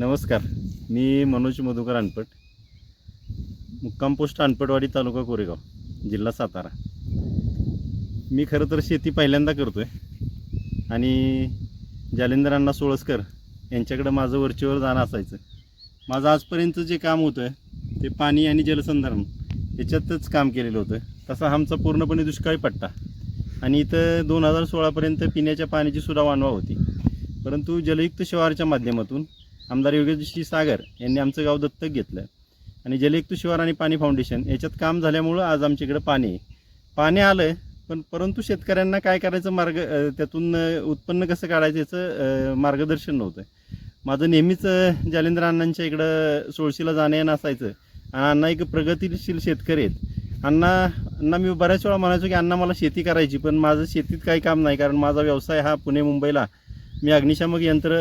नमस्कार. मी मनोज मधुकर अनपट. मुक्काम पोस्ट अनपटवाडी तालुका कोरेगाव जिल्हा सातारा. मी खरं तर शेती पहिल्यांदा करतो आहे आणि जालिंदर अण्णा सोळसकर यांच्याकडं माझं वरचेवर जाणं असायचं. माझं आजपर्यंत जे काम होतं ते पाणी आणि जलसंधारण याच्यातच काम केलेलं होतं. तसा आमचा पूर्णपणे दुष्काळी पट्टा. आणि इथं दोन हजार सोळापर्यंत पिण्याच्या पाण्याची सुद्धा वानवा होती. परंतु जलयुक्त शिवारच्या माध्यमातून आमदार योगेशजी सागर यांनी आमचं गाव दत्तक घेतलं. आणि जलयुक्त शिवार आणि पाणी फाउंडेशन याच्यात काम झाल्यामुळं आज आमच्याकडं पाणी आहे. पाणी आलं पण परंतु शेतकऱ्यांना काय करायचं मार्ग त्यातून उत्पन्न कसं काढायचं याचं मार्गदर्शन नव्हतं. माझं नेहमीच जालेंद्र अण्णांच्या इकडं सोळशीला जाणं येणं असायचं. आणि अण्णा एक प्रगतीशील शेतकरी आहेत. अण्णा अण्णा मी बऱ्याच वेळा म्हणायचो की अण्णा मला शेती करायची पण माझं शेतीत काही काम नाही कारण माझा व्यवसाय हा पुणे मुंबईला मी अग्निशामक यंत्र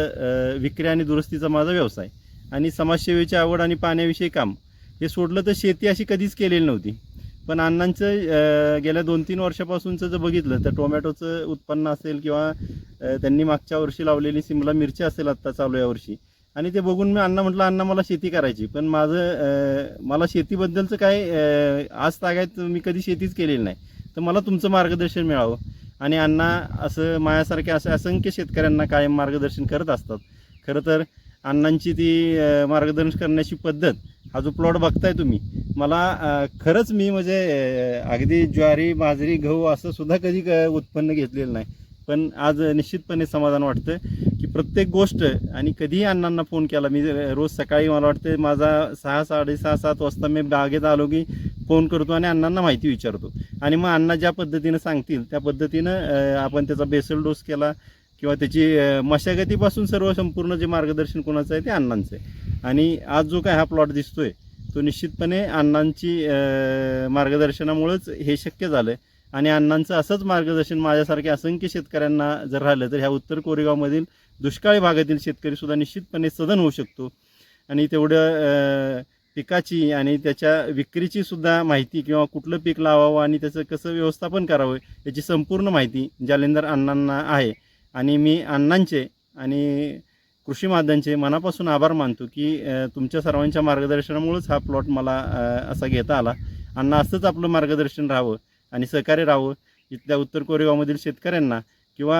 विक्री आणि दुरुस्तीचा माझा व्यवसाय आणि समाजसेवेची आवड आणि पाण्याविषयी काम हे सोडलं तर शेती अशी कधीच केलेली नव्हती. पण अण्णांचं गेल्या दोन तीन वर्षापासूनचं जर बघितलं तर टोमॅटोचं उत्पन्न असेल किंवा त्यांनी मागच्या वर्षी लावलेली सिमला मिरची असेल आत्ता चालू या वर्षी. आणि ते बघून मी अण्णा म्हटलं अण्णा मला शेती करायची पण माझं मला शेतीबद्दलचं काय आज तागायत मी कधी शेतीच केलेली नाही. तर मला तुमचं मार्गदर्शन मिळावं. आणि अण्णा असं माझ्यासारख्या असं असंख्य शेतकऱ्यांना कायम मार्गदर्शन करत असतात. खरं तर अण्णांची ती मार्गदर्शन करण्याची पद्धत हा जो प्लॉट बघताय तुम्ही मला खरंच मी म्हणजे अगदी ज्वारी बाजरी गहू असं सुद्धा कधी क- उत्पन्न घेतलेलं नाही. पण आज निश्चितपणे समाधान वाटतं की प्रत्येक गोष्ट आणि कधीही अण्णांना फोन केला मी रोज सकाळी मला वाटतं माझा सहा साडेसहा सात वाजता मी बागेत आलो की फोन करतो आणि अण्णांना माहिती विचारतो. आणि मग अण्णा ज्या पद्धतीनं सांगतील त्या पद्धतीनं आपण त्याचा बेसल डोस केला किंवा त्याची मशागतीपासून सर्व संपूर्ण जे मार्गदर्शन कोणाचं आहे ते अण्णांचं आहे. आणि आज जो काय हा प्लॉट दिसतोय तो निश्चितपणे अण्णांची मार्गदर्शनामुळेच हे शक्य झालं आणि अण्णांचं असंच मार्गदर्शन माझ्यासारख्या असंख्य शेतकऱ्यांना जर राहिलं तर ह्या उत्तर कोरेगावमधील दुष्काळी भागातील शेतकरीसुद्धा निश्चितपणे सदन होऊ शकतो. आणि तेवढं पिकाची आणि त्याच्या विक्रीची सुद्धा माहिती किंवा कुठलं पीक लावावं आणि त्याचं कसं व्यवस्थापन करावं याची संपूर्ण माहिती जालेंदर अण्णांना आहे. आणि मी अण्णांचे आणि कृषी माध्यमांचे मनापासून आभार मानतो की तुमच्या सर्वांच्या मार्गदर्शनामुळेच हा प्लॉट मला असा घेता आला. अण्णा असंच आपलं मार्गदर्शन राहावं आणि सहकार्य राहावं इथल्या उत्तर कोरेगावमधील शेतकऱ्यांना किंवा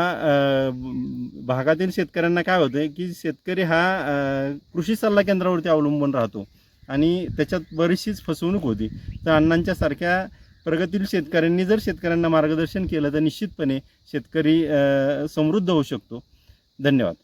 भागातील शेतकऱ्यांना काय होतं की शेतकरी हा कृषी सल्ला केंद्रावरती अवलंबून राहतो. आणि त्याच्यात बरीचशीच फसवणूक होती. तर अण्णांच्या सारख्या प्रगतील शेतकऱ्यांनी जर शेतकऱ्यांना मार्गदर्शन केलं तर निश्चितपणे शेतकरी समृद्ध होऊ शकतो. धन्यवाद.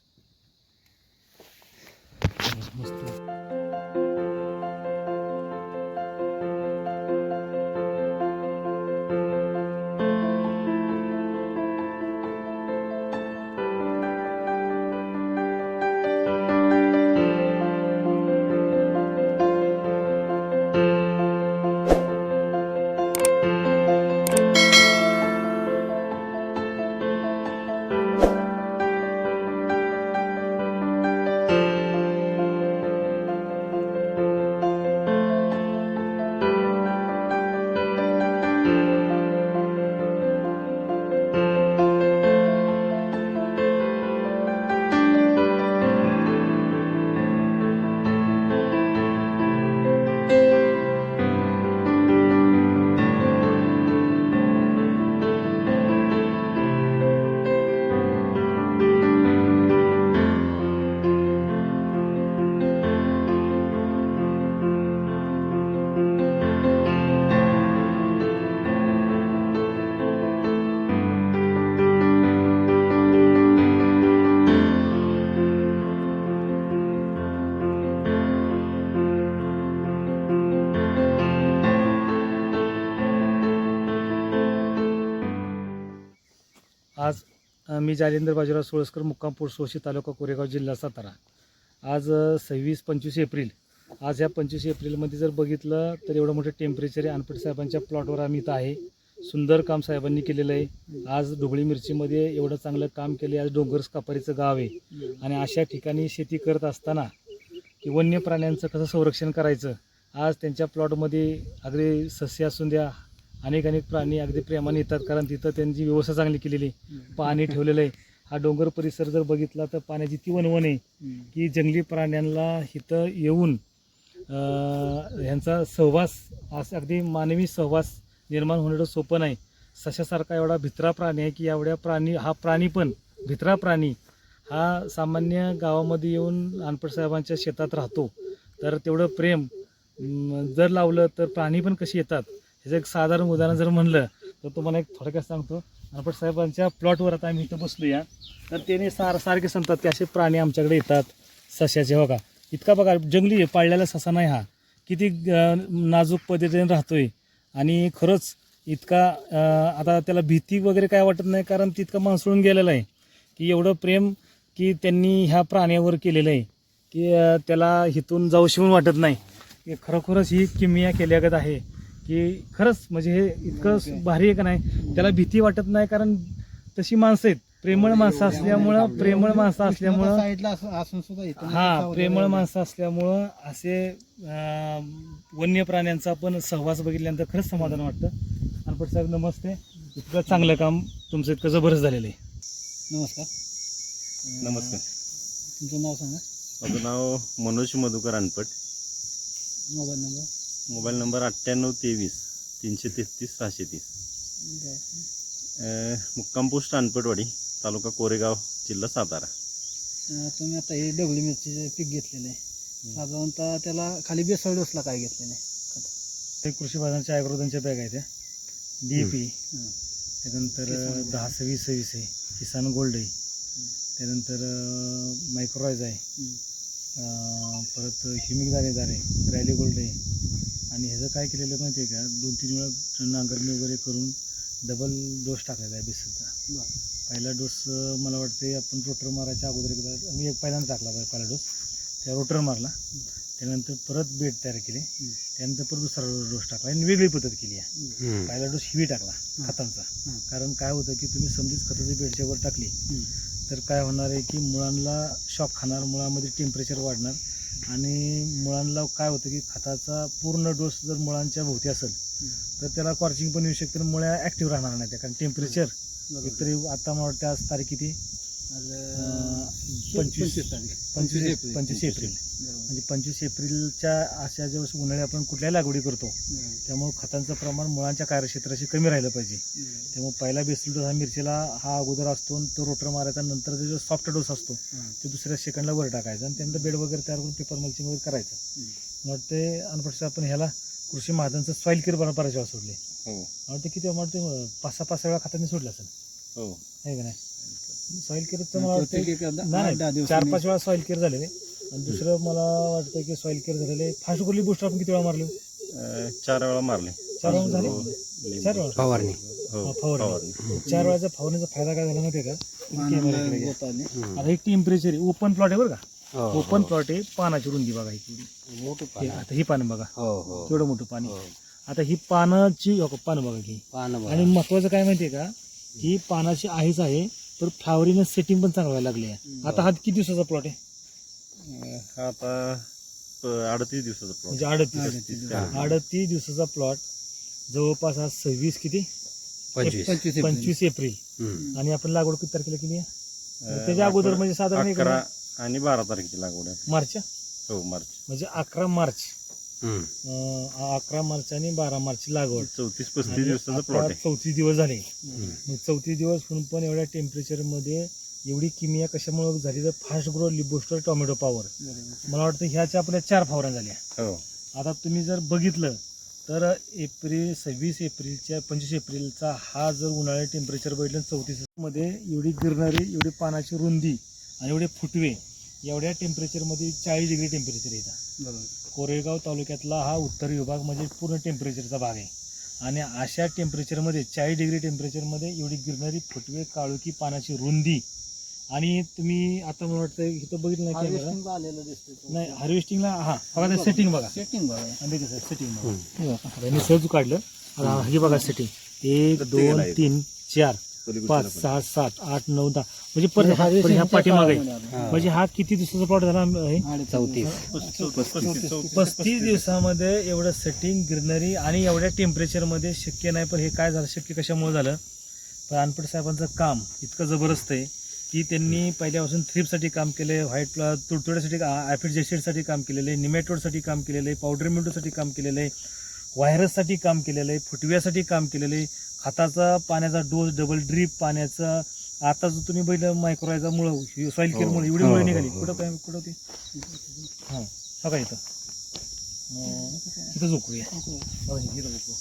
मी जालेंद्र बाजीराव सोळसकर मुक्कामपूर सोशी तालुका कोरेगाव जिल्हा सातारा. आज सव्वीस पंचवीस एप्रिल. आज ह्या पंचवीस एप्रिलमध्ये जर बघितलं तर एवढं मोठं टेम्परेचर आहे. अनपट साहेबांच्या प्लॉटवर आम्ही इथं आहे. सुंदर काम साहेबांनी केलेलं आहे. आज ढोबळी मिरचीमध्ये एवढं चांगलं काम केलं आज डोंगरस कापारीचं गाव आहे. आणि अशा ठिकाणी शेती करत असताना की वन्य प्राण्यांचं कसं संरक्षण करायचं आज त्यांच्या प्लॉटमध्ये अगदी सस्य असून द्या अनेक अनेक प्राणी अगदी प्रेमाने येतात कारण तिथं त्यांची व्यवस्था चांगली केलेली आहे. पाणी ठेवलेलं आहे. हा डोंगर परिसर जर बघितला तर पाण्याची ती वनवन आहे की जंगली प्राण्यांना इथं येऊन ह्यांचा सहवास असं अगदी मानवी सहवास निर्माण होणं सोपं नाही. सशासारखा एवढा भित्रा प्राणी आहे की एवढ्या प्राणी हा प्राणी पण भित्रा प्राणी हा सामान्य गावामध्ये येऊन अनपट साहेबांच्या शेतात राहतो. तर तेवढं प्रेम जर लावलं तर प्राणी पण कशी येतात? ह्याचं एक साधारण उदाहरण जर म्हणलं तर तुम्हाला एक थोडक्यात सांगतो. आपण साहेबांच्या प्लॉटवर आता आम्ही इथं बसलो तर त्याने सार सारखे सांगतात की असे प्राणी आमच्याकडे येतात सश्याचे बघा हो इतका बघा जंगली आहे पाळलेला ससा नाही हा. किती नाजूक पद्धतीने राहतोय. आणि खरंच इतका आता त्याला भीती वगैरे काय वाटत नाही कारण तितका माणसळून गेलेला आहे. की एवढं प्रेम की त्यांनी ह्या प्राण्यावर केलेलं आहे. की त्याला हिथून जाऊशी शिवून वाटत नाही. खरोखरच ही किमिया केल्यागत आहे. की खरंच म्हणजे हे इतकं भारी आहे का नाही त्याला भीती वाटत नाही कारण तशी माणसं आहेत. प्रेमळ माणसं असल्यामुळं प्रेमळ माणसं असल्यामुळं हा प्रेमळ माणसं असल्यामुळं असे वन्य प्राण्यांचा पण सहवास बघितल्यानंतर खरंच समाधान वाटतं. अनपट साहेब नमस्ते. इतकं चांगलं काम तुमचं इतकं जबरदस्त झालेलं आहे. नमस्कार. नमस्कार. तुमचं नाव सांगा. माझं नाव Manoj Madhukar Anpat mobile number? Mobile number अठ्ठ्याण्णव तेवीस तीनशे तेहतीस सहाशे तीस. मुक्काम पोस्ट अनपटवाडी तालुका कोरेगाव जिल्हा सातारा. अं, तुम्ही आता हे डबली मिरचीचे पीक घेतलेलं आहे. साधारणतः त्याला खाली बेसळ डोसला काय घेतलेलं आहे? खत ते कृषी बाजाराच्या ॲग्रोदनच्या बॅग आहेत त्या डी पी हं. त्यानंतर किसान. दहा सव्वीस सव्वीस आहे. किसान गोल्ड आहे. त्यानंतर मायक्रोराईज आहे. हं. अं, परत ह्युमिक दाणेदार आहे. रॅली गोल्ड आहे. आणि ह्याचं काय केलेलं आहे माहिती आहे का? दोन तीन वेळा नांगरणी वगैरे करून डबल डोस टाकलेला आहे बेसलचा बरं. पहिला डोस मला वाटते आपण रोटर मारायच्या अगोदर एकदा मी एक पहिल्यांदा टाकला पहिला डोस त्या रोटर मारला. त्यानंतर परत बेड तयार केले. त्यानंतर परत दुसरा डोस टाकला. आणि वेगळी पद्धत केली आहे. पहिला डोस हिवी टाकला खतांचा. हं. कारण काय होतं की तुम्ही समजीच खताची बेडच्या वर टाकली. तर काय होणार आहे की मुळांना शॉक खाणार मुळामध्ये टेम्परेचर वाढणार. आणि मुळांना काय होतं की खताचा पूर्ण डोस जर मुळांच्या भोवती असेल तर त्याला कॉर्चिंग पण येऊ शकते मुळ्या ॲक्टिव्ह राहणार नाही त्या कारण टेम्परेचर. एकतरी आता मला वाटतं आज तारीख किती? पंचवीस तारीख एप्रिल. पंचवीस एप्रिल बरोबर. म्हणजे पंचवीस एप्रिलच्या अशा ज्यावेळेस उन्हाळी आपण कुठल्याही लागवडी करतो बरोबर. त्यामुळे खतांचं प्रमाण मुळांच्या कार्यक्षेत्राशी कमी राहिलं पाहिजे बरोबर. त्यामुळे पहिला बेसल डोस हा मिरचीला हा अगोदर असतो आणि तो रोटर मारायचा नंतर जो सॉफ्ट डोस असतो. ते दुसऱ्या सेकंडला वर टाकायचं आणि त्यानंतर बेड वगैरे तयार करून पेपर मल्चिंग वगैरे करायचं. मला वाटते अनपटचं आपण ह्याला कृषी महाजनचं सॉईल केअर बरा बऱ्याच वेळा सोडले हो मला वाटतं किती मला वाटतं पाच सहा पाच सहा वेळा खतांनी सोडलं असेल हो आहे का नाही सॉईल केअरचं मला वाटतं आठ नाही दहा नाही, दिवसांनी- चार पाच वेळा सॉईल केअर झालेले. आणि दुसरं मला वाटतं की सॉईल केअर झालेले. फास्ट कुठली बुस्टर आपण किती वेळा मारले? अं, चार वेळा मारले. चार वेळा झाले? हो, चार वेळा? फवारणी. हो हा, फवारणी. फवारणी. चार वेळाचा फवारणीचा फायदा काय झाला माहिती आहे का घ्या. आता एक टेम्परेचर आहे. ओपन प्लॉट आहे बरं का? हो, ओपन प्लॉट आहे. पानाची रुंदी बघा ही. केवढी. हे पान आता ही पानं बघा. हो हो. केवढं मोठं पाणी हो. आता ही पानाची हो का, पानं बघा ही पानं बघा. आणि महत्वाचं काय माहितीये का? ही पानाची आहेच आहे. तर फ्लावरिंग सेटिंग पण चांगलं व्हायला लागली आहे आता हा किती दिवसाचा प्लॉट आहे? हा आता अडतीस दिवसाचा प्लॉट म्हणजे अडतीस. अडतीस. अडतीस दिवसाचा प्लॉट जवळपास आज सव्वीस किती? पंचवीस. पंचवीस एप्रिल. पंचवीस एप्रिल. हम्म. आणि आपण लागवड किती तारखेला केली आहे? त्याच्या अगोदर म्हणजे साधारण अकरा आणि बारा तारखेची लागवड आहे. मार्च हो मार्च. म्हणजे अकरा मार्च. अकरा मार्च आणि बारा मार्च लागवड. चौतीस पस्तीस दिवसाचा प्लॉट चौतीस दिवस झाले. मग चौतीस दिवस होऊन पण एवढ्या टेम्परेचरमध्ये एवढी किमिया कशामुळे झाली तर फास्ट ग्रो लिबोस्टर टोमॅटो पॉवर. मला वाटतं ह्याच्या आपल्या चार फवाऱ्या झाल्या. हो. आता तुम्ही जर बघितलं तर एप्रिल सव्वीस एप्रिलच्या पंचवीस एप्रिलचा हा जर उन्हाळ्यात टेम्परेचर बघितलं चौतीसमध्ये एवढी गिरणारी एवढी पानाची रुंदी आणि एवढे फुटवे एवढ्या टेम्परेचरमध्ये चाळीस डिग्री टेम्परेचर येतं बरोबर. कोरेगाव तालुक्यातला हा उत्तर विभाग म्हणजे पूर्ण टेम्परेचरचा भाग आहे. आणि अशा टेम्परेचरमध्ये चाळीस डिग्री टेम्परेचरमध्ये एवढी गिरणारी फुटवे काळुकी पानाची रुंदी आणि तुम्ही आता मला वाटतं इथं बघितलं नाही. नाही हार्वेस्टिंगला हा बघा सेटिंग बघा. Setting बघा. सेटिंग बघा. हे मी सहज काढलं. हे बघा सेटिंग एक दोन तीन चार. पाच सहा सात आठ नऊ दहा म्हणजे परत म्हणजे परत ह्या पाठीमागे. हा. म्हणजे हा किती दिवसाचा प्लॉट झाला आहे अडीच चौतीस. पस्तीस दिवसामध्ये एवढं सेटिंग ग्रीनरी आणि एवढ्या टेम्परेचरमध्ये शक्य नाही पण हे काय झालं शक्य कशामुळे झालं पण अनपट साहेबांचं काम इतकं जबरदस्त आहे की त्यांनी पहिल्यापासून थ्रिपसाठी काम केलं आहे व्हाईट प्लॉ तुडतुड्यासाठी ॲफिड जेसिडसाठी काम केलेलं आहे निमॅटोडसाठी काम केलेलं आहे पावडर मिंटोसाठी काम केलेलं आहे व्हायरससाठी काम केलेलं आहे फुटव्यासाठी काम केलेलं आहे खताचा पाण्याचा डोस डबल ड्रीप पाण्याचा आता जो तुम्ही बघितलं मायक्रोरायचा मुळं सॉईल केअर मुळे एवढी हो, मुळे हो, निघाली. हो. कुठं काय कुठं होती हां बघा इथं? इथं झोकूया बघा इथं झोकू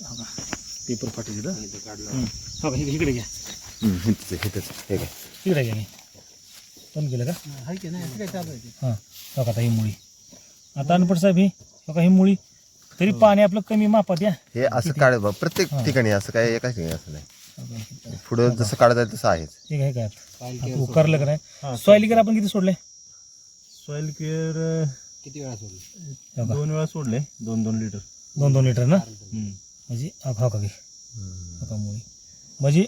हा का? पेपर फाटी तिथं हं. हा का इकडे घ्या. इकडे घ्या मी. पण गेलं का? नाही? ते? हां. बघा आता ही मुळी. आता अनपड साहेब ही बघा ही मुळी. तरी पाणी आपलं कमी मापात या. हे असं काढ बा प्रत्येक हा. ठिकाणी असं काय एकाच ठिकाणी असं नाही. हे. पुढं जसं काढता येईल तसं आहेच. काय काय? उकारलं का हा, नाही सॉईल केअर आपण किती सोडले सॉईल केअर किती वेळा सोडली? दोन वेळा सोडले दोन दोन लिटर दोन दोन लिटर ना. म्हणजे अका का अका मुळी. म्हणजे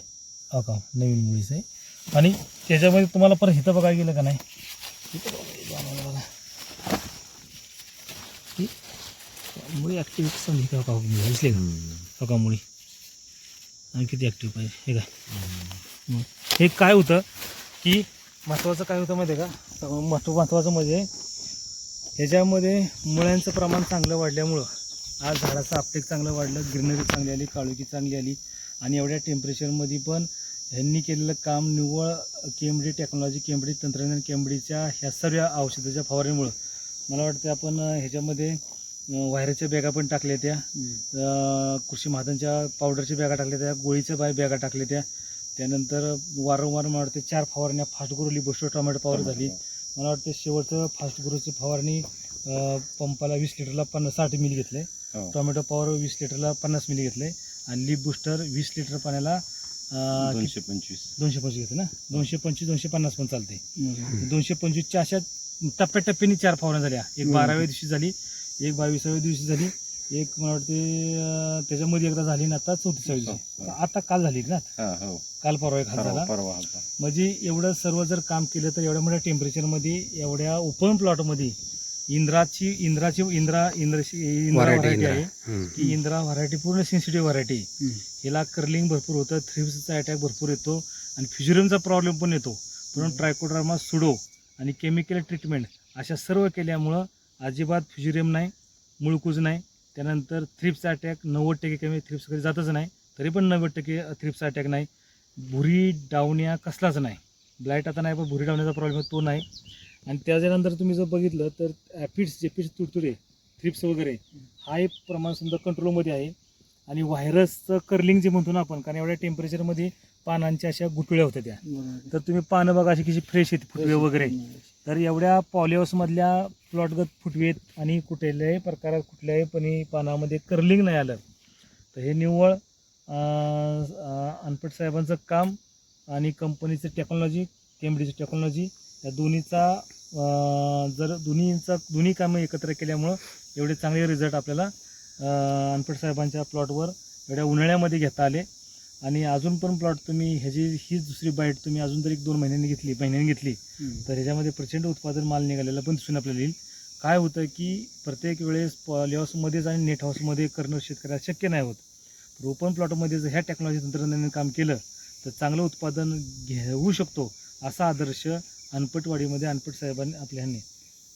अका नवीन मुळीच आहे. आणि त्याच्यामध्ये तुम्हाला परत हिथं बघायला गेलं का नाही इथं बघा, हे जाणवलं बघा. मुळी ॲक्टिव्ह समजी का का मुळी दिसली का का मुळी आणि किती ॲक्टिव्ह पाहिजे हे काय हं. काय होतं की महत्त्वाचं काय होतं माहिती आहे का महत्त्व महत्त्वाचं म्हणजे ह्याच्यामध्ये मुळ्यांचं प्रमाण चांगलं वाढल्यामुळं आज झाडाचं आपटेक चांगलं वाढलं ग्रीनरी चांगली आली काळोखी चांगली आली आणि एवढ्या टेम्परेचरमध्ये पण ह्यांनी केलेलं काम निव्वळ केमडी टेक्नॉलॉजी केमडी तंत्रज्ञान केमडीच्या ह्या सर्व औषधाच्या फवारणीमुळं मला वाटतं आपण ह्याच्यामध्ये अं, व्हायरसच्या बॅगा पण टाकल्या त्या. कृषी महाजनच्या पावडरच्या बॅगा टाकल्या त्या गोळीच्या बाय बॅगा टाकल्या त्या. त्यानंतर वारंवार मला वाटते चार फवारण्या फास्ट ग्रोली बुस्टर टोमॅटो फवारणी झाली. मला वाटतं शेवटचं फास्ट ग्रोची फवारणी पंपाला वीस लिटरला पन्नास साठ मिली घेतले हो. टोमॅटो पॉवर वीस लिटरला पन्नास मिली घेतले आणि लिप बुस्टर वीस लिटर पाण्याला दोनशे पंचवीस. दोनशे पंचवीस घेते ना? दोनशे पंचवीस दोनशे पन्नास पण चालते. दोनशे पंचवीसच्या अशा टप्प्याटप्प्याने चार फवारण्या झाल्या. एक बाराव्या दिवशी झाली एक बावीसाव्या दिवशी झाली एक मला वाटते त्याच्यामध्ये एकदा झाली ना आता चौतीसाव्या दिवशी. हो, हो. आता काल झाली ना? हा काल परवा एक हात झाला. म्हणजे एवढं सर्व जर काम केलं तर एवढ्या मोठ्या टेम्परेचरमध्ये एवढ्या ओपन प्लॉटमध्ये इंद्राची इंद्राची इंद्रा इंद्राची इंद्रा Variety व्हरायटी इंद्रा. आहे. की इंद्रा व्हरायटी पूर्ण सेन्सिटिव्ह व्हरायटी हिला कर्लिंग भरपूर होतं थ्रिप्सचा अटॅक भरपूर येतो आणि फ्युजरियमचा प्रॉब्लेम पण येतो. म्हणून ट्रायकोड्रामा सुडो आणि केमिकल ट्रीटमेंट अशा सर्व केल्यामुळं अजिबात फ्युजरियम नाही मुळकूज नाही. त्यानंतर थ्रिप्सचा अटॅक नव्वद टक्के कमी थ्रिप्स कधी जातच नाही तरी पण नव्वद टक्के थ्रिप्सचा अटॅक नाही. भुरी डावण्या कसलाच नाही. ब्लाईट आता नाही पण भुरी डावण्याचा प्रॉब्लेम तो नाही. आणि त्याच्यानंतर तुम्ही जर बघितलं तर ॲपिड्स जे पिड्स तुडतुडे थ्रिप्स वगैरे हा एक प्रमाण समजा कंट्रोलमध्ये आहे. आणि व्हायरसचं कर्लिंग जे म्हणतो ना आपण कारण एवढ्या टेम्परेचरमध्ये पानांच्या अशा गुटळ्या होत्या त्या. तर तुम्ही पानं बघा अशी कशी फ्रेश आहेत फुटवे वगैरे. तर एवढ्या पॉलिहाऊसमधल्या प्लॉटगत फुटवेत आणि कुठल्याही प्रकारात कुठल्याही पणी पानामध्ये कर्लिंग नाही आलं. तर हे निव्वळ अनपट साहेबांचं काम आणि कंपनीचं टेक्नॉलॉजी केम्ब्रिज टेक्नॉलॉजी या दोन्हीचा जर दोन्हीचा दोन्ही कामं एकत्र केल्यामुळं एवढे चांगले रिझल्ट आपल्याला अनपट साहेबांच्या प्लॉटवर एवढ्या उन्हाळ्यामध्ये घेता आले. आणि अजून पण प्लॉट तुम्ही ह्याची ही दुसरी बाईट तुम्ही अजून जर एक दोन महिन्यांनी घेतली महिन्यांनी घेतली. तर ह्याच्यामध्ये प्रचंड उत्पादन माल निघालेला पण दिसून आपल्याला येईल. काय होतं की प्रत्येक वेळेस पॉली हाऊसमध्येच आणि नेट हाऊसमध्ये करणं शेतकऱ्याला शक्य नाही होत. तर ओपन प्लॉटमध्ये जर ह्या टेक्नॉलॉजी तंत्रज्ञानाने काम केलं तर चांगलं उत्पादन घेऊ शकतो असा आदर्श अनपटवाडीमध्ये अनपट साहेबांनी आपल्या ह्यांनी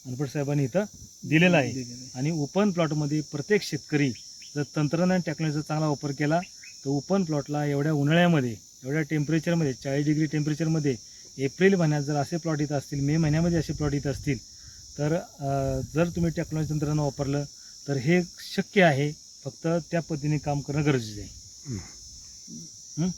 अनपट साहेबांनी इथं दिलेला आहे. आणि ओपन प्लॉटमध्ये प्रत्येक शेतकरी जर तंत्रज्ञान टेक्नॉलॉजीचा चांगला वापर केला तर ओपन प्लॉटला एवढ्या उन्हाळ्यामध्ये एवढ्या टेम्परेचरमध्ये चाळीस डिग्री टेम्परेचरमध्ये एप्रिल महिन्यात जर असे प्लॉट येत असतील मे महिन्यामध्ये असे प्लॉट येत असतील तर जर तुम्ही टेक्नॉलॉजी तंत्रज्ञान वापरलं तर हे शक्य आहे. फक्त त्या पद्धतीने काम करणं गरजेचं आहे. हं?